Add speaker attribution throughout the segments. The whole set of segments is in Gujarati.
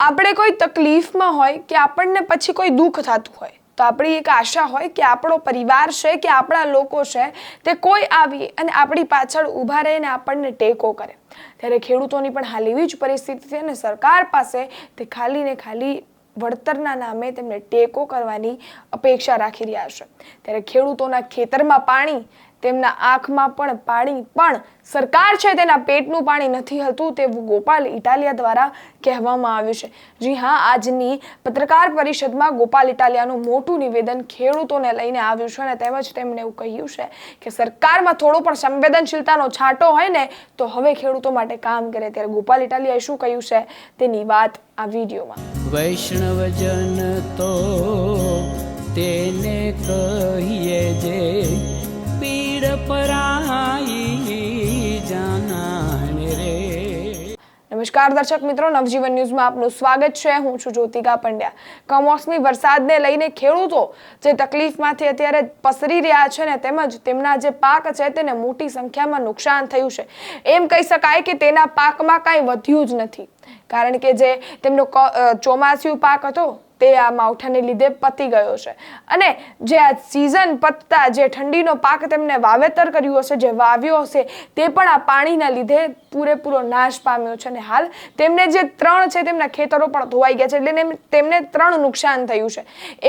Speaker 1: આપણે કોઈ તકલીફમાં હોય કે આપણને પછી કોઈ દુઃખ થતું હોય, તો આપણી એક આશા હોય કે આપણો પરિવાર છે કે આપણા લોકો છે તે કોઈ આવી અને આપણી પાછળ ઊભા રહીને આપણને ટેકો કરે. ત્યારે ખેડૂતોની પણ હાલ એવી જ પરિસ્થિતિ છે અને સરકાર પાસે તે ખાલી ને ખાલી વળતરના નામે તેમને ટેકો કરવાની અપેક્ષા રાખી રહ્યા છે. ત્યારે ખેડૂતોના ખેતરમાં પાણી તેમના આંખમાં પણ પાણી, પણ સરકાર છે તેના પેટનું પાણી નથી હતું તેવું ગોપાલ ઇટાલિયા દ્વારા કહેવામાં આવ્યું છે. જી હા, આજની પત્રકાર પરિષદમાં ગોપાલ ઇટાલિયાનું મોટું નિવેદન ખેડૂતોને લઈને આવ્યું છે અને તેમજ તેમણે એવું કહ્યું છે કે સરકારમાં થોડો પણ સંવેદનશીલતાનો છાંટો હોય ને, તો હવે ખેડૂતો માટે કામ કરે. ત્યારે ગોપાલ ઇટાલિયાએ શું કહ્યું છે તેની વાત આ વિડીયોમાં.
Speaker 2: વૈષ્ણવજન તો તેને કહીએ જે
Speaker 1: નમસ્કાર દર્શક મિત્રો, નવજીવન ન્યૂઝમાં આપનું સ્વાગત છે. હું છું જ્યોતિકા પંડ્યા. કમોસમી વરસાદને લઈને ખેડૂતો જે તકલીફમાંથી અત્યારે પસરી રહ્યા છે ને તેમજ તેમના જે પાક છે તેને મોટી સંખ્યામાં નુકસાન થયું છે. એમ કહી શકાય કે તેના પાકમાં કાંઈ વધ્યું જ નથી. કારણ કે જે તેમનો ચોમાસ્યું પાક હતો તે આ માવઠાને લીધે પતી ગયો છે. અને જે આ સિઝન પતતા જે ઠંડીનો પાક તેમને વાવેતર કર્યું હશે, જે વાવ્યો હશે, તે પણ આ પાણીના લીધે પૂરેપૂરો નાશ પામ્યો છે. અને હાલ તેમને જે ત્રણ છે તેમના ખેતરો પણ ધોવાઈ ગયા છે, એટલે તેમને ત્રણ નુકસાન થયું છે.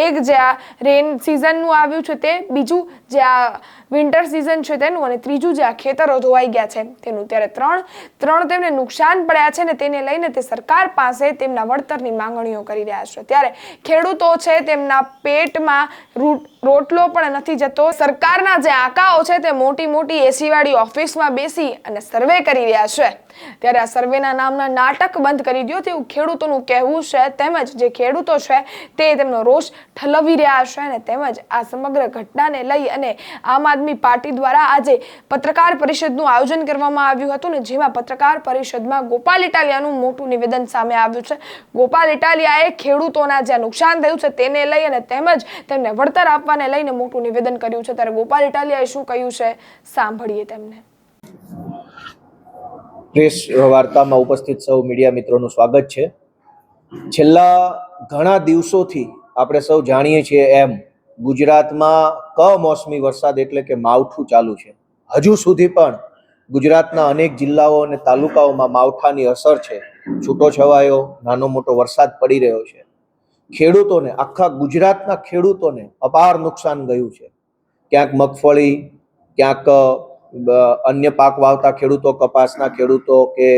Speaker 1: એક જે આ રેન સિઝનનું આવ્યું છે તે, બીજું જે આ વિન્ટર સિઝન છે તેનું, અને ત્રીજું જે આ ખેતરો ધોવાઈ ગયા છે તેનું. ત્યારે ત્રણ ત્રણ તેમને નુકસાન પડ્યા છે ને તેને લઈને તે સરકાર પાસે તેમના વળતરની માંગણીઓ કરી રહ્યા છે. ત્યારે ખેડૂતો છે તેમના પેટમાં રૂ- રોટલો પણ નથી જતો. સરકારના જે આંકાઓ છે તે મોટી મોટી એસી વાળી ઓફિસમાં બેસી અને સર્વે કરી રહ્યા છે. ત્યારે આ સર્વેના નામના નાટક બંધ કરી દો તેવું ખેડૂતોનું કહેવું છે. તેમજ જે ખેડૂતો છે તે તેમનો રોષ ઠલવી રહ્યા છે અને તેમજ આ સમગ્ર ઘટનાને લઈ અને આમ આદમી પાર્ટી દ્વારા આજે પત્રકાર પરિષદનું આયોજન કરવામાં આવ્યું હતું ને જેમાં પત્રકાર પરિષદમાં ગોપાલ ઇટાલિયાનું મોટું નિવેદન સામે આવ્યું છે. ગોપાલ ઇટાલિયાએ ખેડૂતોના જે નુકસાન થયું છે તેને લઈ અને તેમજ તેમને વળતર આપવાને લઈને મોટું નિવેદન કર્યું છે, ત્યારે ગોપાલ ઇટાલિયાએ શું કહ્યું છે, સાંભળીએ તેમને.
Speaker 3: પ્રેસ વાર્તામાં ઉપસ્થિત સૌ મીડિયા મિત્રોનું સ્વાગત છે. છેલ્લા ઘણા દિવસોથી આપણે સૌ જાણીએ છીએ એમ, ગુજરાતમાં કમોસમી વરસાદ એટલે કે માવઠું ચાલુ છે. હજુ સુધી પણ ગુજરાતના અનેક જિલ્લાઓ અને તાલુકાઓમાં માવઠાની અસર છે. છૂટો છવાયો નાનો મોટો વરસાદ પડી રહ્યો છે. ખેડૂતોને, આખા ગુજરાતના ખેડૂતોને અપાર નુકસાન ગયું છે. ક્યાંક મગફળી, ક્યાંક અન્ય પાક વાવતા ખેડૂતો, કપાસના ખેડૂતો કે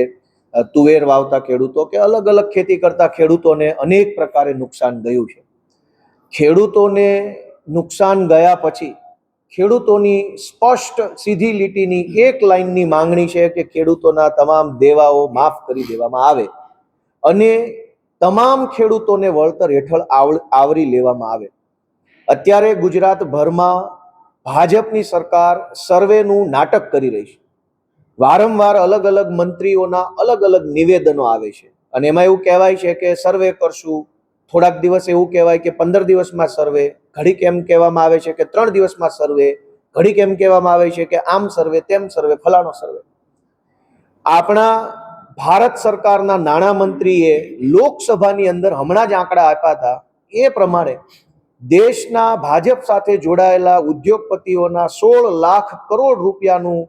Speaker 3: તુવેર વાવતા ખેડૂતો કે અલગ અલગ ખેતી કરતા ખેડૂતોને અનેક પ્રકારે નુકસાન ગયું છે. ખેડૂતોને નુકસાન ગયા પછી ખેડૂતોની સ્પષ્ટ સીધી લીટીની એક લાઈનની માંગણી છે કે ખેડૂતોના તમામ દેવાઓ માફ કરી દેવામાં આવે. અને તમામ ખેડૂતોને વળતર હેઠળ આવ- આવરી લેવામાં આવે. અત્યારે ગુજરાતભરમાં ભાજપની સરકાર સર્વેનું નાટક કરી રહી છે. વારંવાર અલગ અલગ મંત્રીઓના અલગ અલગ નિવેદનો આવે છે. અને એમાં એવું કહેવાય છે કે સર્વે કરશું, થોડાક દિવસ એવું કહેવાય કે પંદર દિવસમાં સર્વે, ઘડીક એમ કહેવામાં આવે છે કે ત્રણ દિવસમાં સર્વે, ઘડીક એમ કહેવામાં આવે છે કે આમ સર્વે, તેમ સર્વે, ફલાણો સર્વે. આપણા ભારત સરકારના નાણામંત્રીએ લોકસભાની અંદર હમણાં જ આંકડા આપ્યા હતા. એ પ્રમાણે દેશના ભાજપ સાથે જોડાયેલા ઉદ્યોગપતિઓના સોળ લાખ કરોડ રૂપિયાનું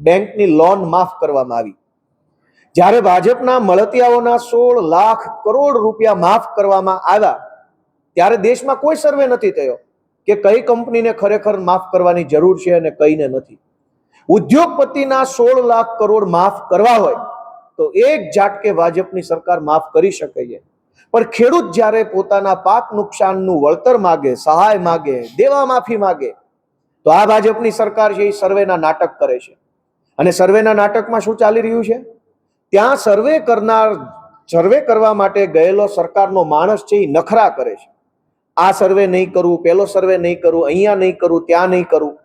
Speaker 3: બેંકની લોન માફ કરવામાં આવી. જ્યારે ભાજપના મળતિયાઓના સોળ લાખ કરોડ રૂપિયા માફ કરવામાં આવ્યા, ત્યારે દેશમાં કોઈ સર્વે નથી થયો કે કઈ કંપનીને ખરેખર માફ કરવાની જરૂર છે અને કઈને નથી. ઉદ્યોગપતિના સોળ લાખ કરોડ માફ કરવા હોય તો એક ઝાટકે ભાજપની સરકાર માફ કરી શકે છે પણ ખેડૂત જ્યારે પોતાના પાક નુકસાનનું વળતર માગે, સહાય માગે, દેવા માફી માગે, તો આ ભાજપની સરકાર છે એ સર્વેના નાટક કરે છે. અને સર્વેના નાટકમાં શું ચાલી રહ્યું છે? ત્યાં સર્વે કરનાર, સર્વે કરવા માટે ગયેલો સરકારનો માણસ છે એ નખરા કરે છે. આ સર્વે નહીં કરવું પેલો સર્વે નહીં કરવું અહીંયા નહીં કરવું ત્યાં નહીં કરવું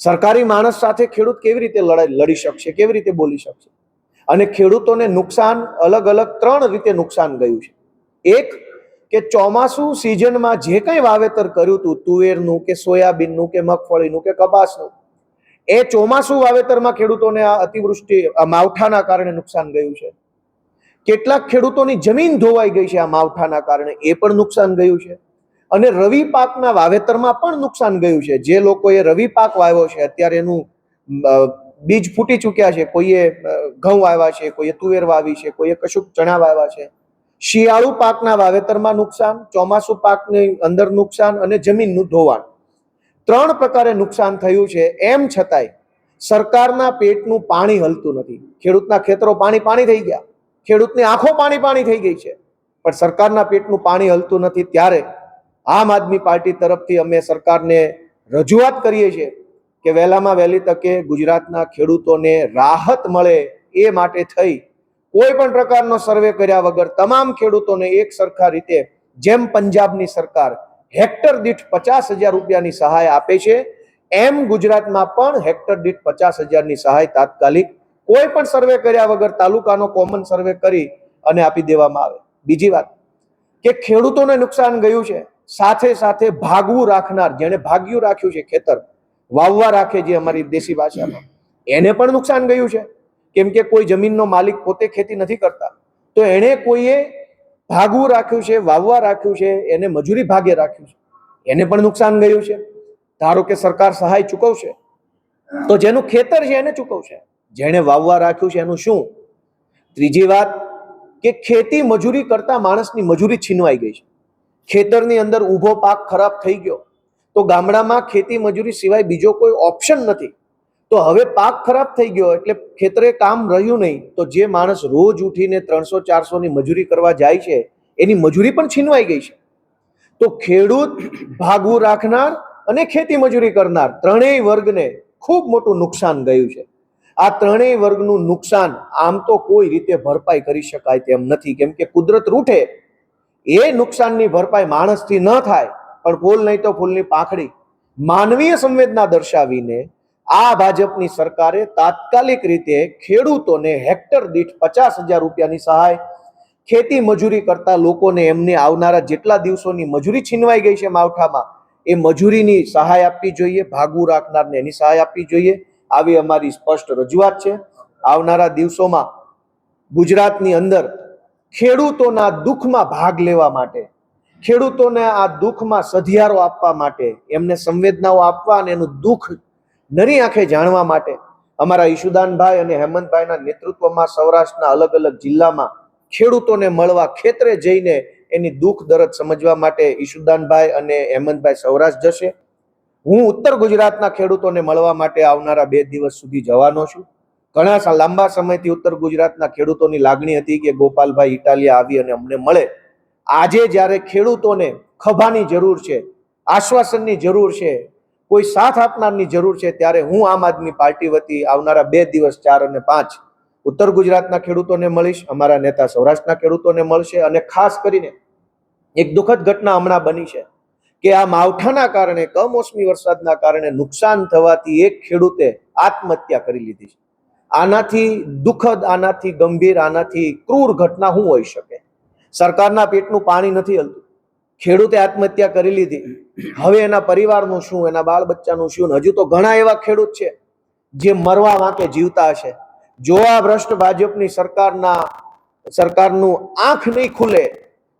Speaker 3: સરકારી માણસ સાથે ખેડૂત કેવી રીતે લડાઈ, લડી શકશે, કેવી રીતે બોલી શકશે? અને ખેડૂતોને નુકસાન અલગ અલગ ત્રણ રીતે નુકસાન ગયું છે. એક, કે ચોમાસુ સિઝનમાં જે કંઈ વાવેતર કર્યું હતું, તુવેરનું કે સોયાબીનનું કે મગફળીનું કે કપાસનું, એ ચોમાસુ વાવેતરમાં ખેડૂતોને આ અતિવૃષ્ટિ, આ માવઠાના કારણે નુકસાન ગયું છે. કેટલાક ખેડૂતોની જમીન ધોવાઈ ગઈ છે આ માવઠાના કારણે, એ પણ નુકસાન ગયું છે. અને રવિ પાકના વાવેતરમાં પણ નુકસાન ગયું છે. જે લોકોએ રવિ પાક વાવ્યો છે, અત્યારે એનું બીજ ફૂટી ચૂક્યા છે, કોઈએ ઘઉં વાવ્યા છે, કોઈએ તુવેર વાવી છે, કોઈએ કશુંક ચણા વાવ્યા છે. શિયાળુ પાકના વાવેતરમાં નુકસાન, ચોમાસુ પાકની અંદર નુકસાન અને જમીનનું ધોવાણ. ત્રણ પ્રકારે નુકસાન થયું છે, એમ છતાંય સરકારના પેટનું પાણી હલતું નથી. ખેડૂતના ખેતરો પાણી પાણી થઈ ગયા. ખેડૂતની આંખો પાણી પાણી થઈ ગઈ છે. પણ સરકારના પેટનું પાણી હલતું નથી, ત્યારે આમ આદમી પાર્ટી તરફથી અમે સરકારને રજૂઆત કરીએ છીએ કે વહેલામાં વહેલી તકે ગુજરાતના ખેડૂતોને રાહત મળે એ માટે થઈ કોઈ પણ પ્રકારનો સર્વે કર્યા વગર તમામ ખેડૂતોને એક સરખા રીતે જેમ પંજાબની સરકાર હેક્ટર દીઠ પચાસ હજાર રૂપિયાની સહાય આપે છે, એમ ગુજરાતમાં પણ હેક્ટર દીઠ પચાસ હજારની સહાય તાત્કાલિક કોઈ પણ સર્વે કર્યા વગર તાલુકાનો કોમન સર્વે કરી અને આપી દેવામાં આવે. બીજી વાત કે ખેડૂતોને નુકસાન ગયું છે, સાથે સાથે ભાગવું રાખનાર, જેણે ભાગ્યું રાખ્યું છે ખેતર વાવવા રાખે જે અમારી દેશી ભાષામાં. એને પણ નુકસાન ગયું છે. કેમ કે કોઈ જમીનનો માલિક પોતે ખેતી નથી કરતા. તો એણે કોઈએ ભાગવું રાખ્યું છે, વાવવા રાખ્યું છે, એને મજૂરી ભાગે રાખ્યું છે. એને પણ નુકસાન ગયું છે. ધારો કે સરકાર સહાય ચૂકવશે. તો જેનું ખેતર છે એને ચૂકવશે. જેણે વાવવા રાખ્યું છે એનું શું? ત્રીજી વાત કે ખેતી મજૂરી કરતા માણસની મજૂરી છીનવાઈ ગઈ છે. ખેતરની અંદર ઊભો પાક ખરાબ થઈ ગયો. તો ગામડામાં ખેતી મજૂરી સિવાય બીજો કોઈ ઓપ્શન નથી. તો હવે પાક ખરાબ થઈ ગયો એટલે ખેતરે કામ રહ્યું નહીં, તો જે માણસ રોજ ઉઠીને ત્રણસો ચારસો ની મજૂરી કરવા જાય છે, એની મજૂરી પણ છીનવાઈ ગઈ છે. તો ખેડૂત ભાગવું રાખનાર અને ખેતી મજૂરી કરનાર ત્રણેય વર્ગને ખૂબ મોટું નુકસાન ગયું છે. આ ત્રણેય વર્ગનું નુકસાન આમ તો કોઈ રીતે ભરપાઈ કરી શકાય તેમ નથી. કેમ કે કુદરત રૂઠે એ નુકસાનની ભરપાઈ માણસથી ન થાય પણ ફૂલ નહીં તો ફૂલની પાંખડી. માનવીય સંવેદના દર્શાવીને આ ભાજપની સરકારે તાત્કાલિક રીતે ખેડૂતોને હેક્ટર દીઠ પચાસ હજાર રૂપિયાની સહાય, ખેતી મજૂરી કરતા લોકોને એમને આવનારા જેટલા દિવસોની મજૂરી છીનવાઈ ગઈ છે માવઠામાં, એ મજૂરીની સહાય આપવી જોઈએ, ભાગવું રાખનારને એની સહાય આપવી જોઈએ. આવી અમારી સ્પષ્ટ રજૂઆત છે. આવનારા દિવસોમાં ગુજરાતની અંદર ખેડૂતોના દુઃખમાં ભાગ લેવા માટે ખેડૂતોને આ દુઃખમાં સધિયારો આપવા માટે, એમને સંવેદનાઓ આપવા અને એનું દુઃખ નરી આંખે જાણવા માટે, અમારા ઈશુદાનભાઈ અને હેમંતભાઈના નેતૃત્વમાં સૌરાષ્ટ્રના અલગ અલગ જિલ્લામાં ખેડૂતોને મળવા ખેતરે જઈને એની દુઃખ દરદ સમજવા માટે ઈશુદાનભાઈ અને હેમંતભાઈ સૌરાષ્ટ્ર જશે. હું ઉત્તર ગુજરાતના ખેડૂતોને મળવા માટે આવનારા બે દિવસ સુધી જવાનો છું. ઘણા લાંબા સમયથી ઉત્તર ગુજરાતના ખેડૂતોની લાગણી હતી કે ગોપાલભાઈ ઇટાલિયા આવી અને અમને મળે. આજે જ્યારે ખેડૂતોને ખભાની જરૂર છે, આશ્વાસનની જરૂર છે, કોઈ સાથ આપનારની જરૂર છે, ત્યારે હું આમ આદમી પાર્ટી વતી આવનારા બે દિવસ, ચાર અને પાંચ ઉત્તર ગુજરાતના ખેડૂતોને મળીશ, અમારા નેતા સૌરાષ્ટ્રના ખેડૂતોને મળશે અને ખાસ કરીને એક દુઃખદ ઘટના હમણાં બની છે કે આ માવઠાના કારણે, કમોસમી વરસાદના કારણે નુકસાન થવાથી એક ખેડૂતે આત્મહત્યા કરી લીધી છે. આનાથી દુઃખદ, આનાથી ગંભીર, આનાથી ક્રૂર ઘટના શું હોઈ શકે? સરકારના પેટનું પાણી નથી હલતું. ખેડૂતે આત્મહત્યા કરી લીધી. હવે એના પરિવારનું શું, એના બાળ બચ્ચાનું શું હજુ તો ઘણા એવા ખેડૂત છે જે મરવા વાંકે જીવતા હશે. જો આ ભ્રષ્ટ ભાજપની સરકારના, સરકારનું આંખ નહીં ખુલે,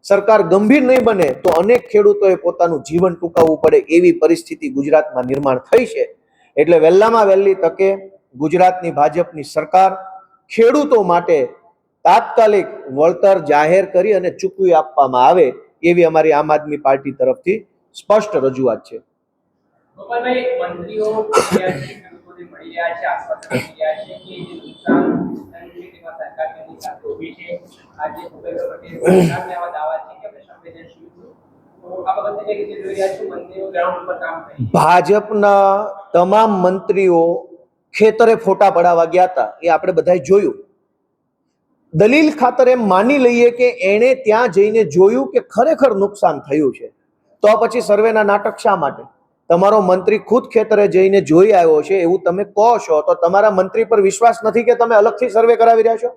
Speaker 3: સરકાર ગંભીર નહીં બને, તો અનેક ખેડૂતોએ પોતાનું જીવન ટૂંકાવવું પડે એવી પરિસ્થિતિ ગુજરાતમાં નિર્માણ થઈ છે. એટલે વહેલામાં વહેલી તકે ગુજરાતની ભાજપની સરકાર ખેડૂતો માટે તાત્કાલિક વળતર જાહેર કરી અને ચૂકવી આપવામાં આવે એવી અમારી આમ આદમી પાર્ટી તરફથી સ્પષ્ટ રજૂઆત છે. ભાજપના તમામ મંત્રીઓ ખેતરે ફોટા પડાવવા ગયા હતા એ આપણે બધાએ જોયું. દલીલ ખાતર એમ માની લઈએ કે એણે ત્યાં જઈને જોયું કે ખરેખર નુકસાન થયું છે. તો પછી સર્વેના નાટક શા માટે? તમારો મંત્રી ખુદ ખેતરે જઈને જોઈ આવ્યો છે એવું તમે કહો છો, તો તમારા મંત્રી પર વિશ્વાસ નથી કે તમે અલગથી સર્વે કરાવી રહ્યા છો?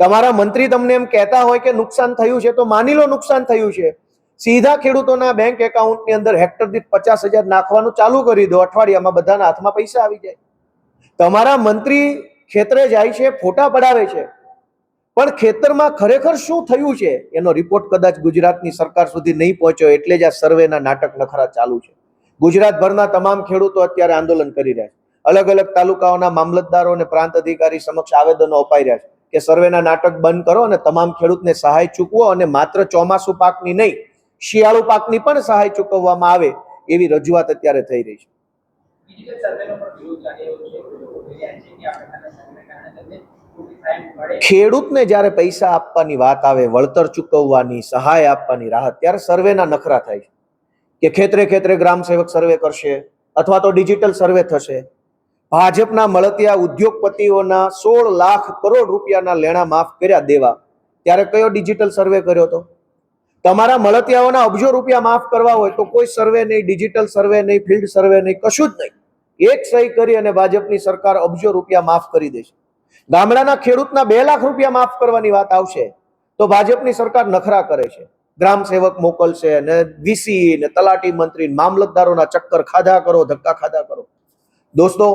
Speaker 3: તમારા મંત્રી તમને એમ કહેતા હોય કે નુકસાન થયું છે, તો માની લો નુકસાન થયું છે. સીધા ખેડૂતોના બેંક એકાઉન્ટની અંદર હેક્ટર દીઠ પચાસ હજાર નાખવાનું ચાલુ કરી દો, અઠવાડિયામાં બધાના હાથમાં પૈસા આવી જાય. તમારા મંત્રી ખેતરે જાય છે, ફોટા પડાવે છે. પણ ખેતરમાં ખરેખર શું થયું છે? એનો રિપોર્ટ કદાચ ગુજરાતની સરકાર સુધી નહીં પહોંચ્યો એટલે જ આ સર્વેના નાટક નખરા ચાલુ છે. ગુજરાતભરના તમામ ખેડૂતો અત્યારે આંદોલન કરી રહ્યા છે. અલગ અલગ તાલુકાઓના મામલતદારો અને પ્રાંત અધિકારી સમક્ષ આવેદનો અપાઈ રહ્યા છે કે સર્વેના નાટક બંધ કરો અને તમામ ખેડૂતને સહાય ચૂકવો અને માત્ર ચોમાસુ પાકની નહીં, શિયાળુ પાકની પણ સહાય ચૂકવવામાં આવે એવી રજૂઆત અત્યારે થઈ રહી છે. ખેડૂતને જ્યારે પૈસા આપવાની વાત આવે, વળતર ચૂકવવાની, સહાય આપવાની રાહત, ત્યારે સર્વેના નખરા થાય છે કે ખેતરે ખેતરે ગ્રામ સેવક સર્વે કરશે અથવા તો ડિજિટલ સર્વે થશે. ભાજપના મળતિયા ઉદ્યોગપતિઓના સોળ લાખ કરોડ રૂપિયાના લેણા માફ કર્યા દેવા. ત્યારે કયો ડિજિટલ સર્વે કર્યો હતો? તમારા મળતિયાઓના અબજો રૂપિયા માફ કરવા હોય તો કોઈ સર્વે નહીં, ડિજિટલ સર્વે નહીં, ફિલ્ડ સર્વે નહીં, કશું જ નહીં. એક સહી કરી અને ભાજપની સરકાર અબજો રૂપિયા માફ કરી દેશે. ગામડાના ખેડૂતના બે લાખ રૂપિયા માફ કરવાની વાત આવશે, તો ભાજપની સરકાર નખરા કરે છે. ગ્રામ સેવક મોકલશે ને વીસી ને તલાટી મંત્રી મામલતદારોના ચક્કર ખાધા કરો, ધક્કા ખાધા કરો. દોસ્તો,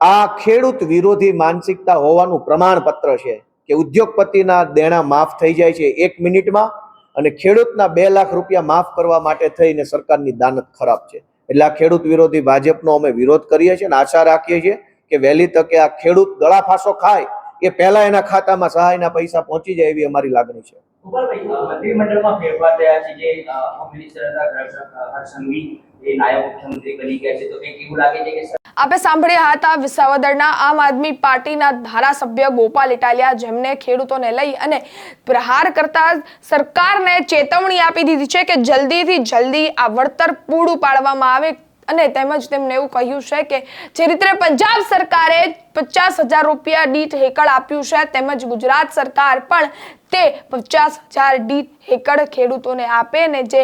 Speaker 3: આ ખેડૂત વિરોધી માનસિકતા હોવાનું પ્રમાણપત્ર છે કે ઉદ્યોગપતિના દેણા માફ થઈ જાય છે એક મિનિટમાં અને ખેડૂતના બે લાખ રૂપિયા માફ કરવા માટે થઈને સરકારની દાનત ખરાબ છે. એટલે આ ખેડૂત વિરોધી ભાજપનો અમે વિરોધ કરીએ છીએ અને આશા રાખીએ છીએ કે વહેલી તકે આ ખેડૂત ગળાફાંસો ખાય એ પહેલા એના ખાતામાં સહાયના પૈસા પહોંચી જાય એવી અમારી લાગણી છે.
Speaker 4: મંત્રીમંડળમાં ફેરફાર થયા છે જે અ, હોમ મિનિસ્ટર હતા હર્ષ- હર્ષ સંઘવી એ નાયબ મુખ્યમંત્રી બની ગયા છે. તો એવું લાગે છે કે
Speaker 1: આપે સાંભળ્યા હતા વિસાવદરના આમ આદમી પાર્ટીના ધારાસભ્ય ગોપાલ ઇટાલિયા જેમને ખેડૂતોને લઈ અને પ્રહાર કરતા સરકારને ચેતવણી આપી દીધી છે કે જલ્દીથી જલ્દી આ વળતર પૂરું પાડવામાં આવે. અને તેમજ તેમને એવું કહ્યું છે કે જે રીતે પંજાબ સરકારે પચાસ હજાર રૂપિયા દીઠ હેકડ આપ્યું છે. તેમજ ગુજરાત સરકાર પણ તે પચાસ હજાર દીઠ હેકડ ખેડૂતોને આપે ને જે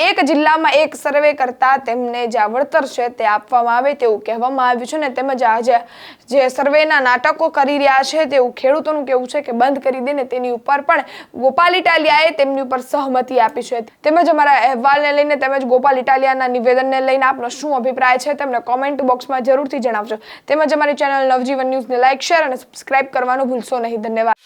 Speaker 1: એક જિલ્લામાં એક સર્વે કરતા તેમને જે વળતર છે તે આપવામાં આવે તેવું કહેવામાં આવ્યું છે ને તેમજ આ જે સર્વેના નાટકો કરી રહ્યા છે તેવું ખેડૂતોનું કેવું છે કે બંધ કરી દેને તેની ઉપર પણ ગોપાલ ઇટાલિયાએ તેમની ઉપર સહમતિ આપી છે. તેમજ અમારા અહેવાલને લઈને તેમજ ગોપાલ ઇટાલિયાના નિવેદનને લઈને આપનો શું અભિપ્રાય છે, તેમને કોમેન્ટ બોક્સમાં જરૂરથી જણાવજો. તેમજ અમારી ચેનલ નવજીવન ન્યૂઝને લાઇક શેર અને સબસ્ક્રાઇબ કરવાનું ભૂલશો નહીં. ધન્યવાદ.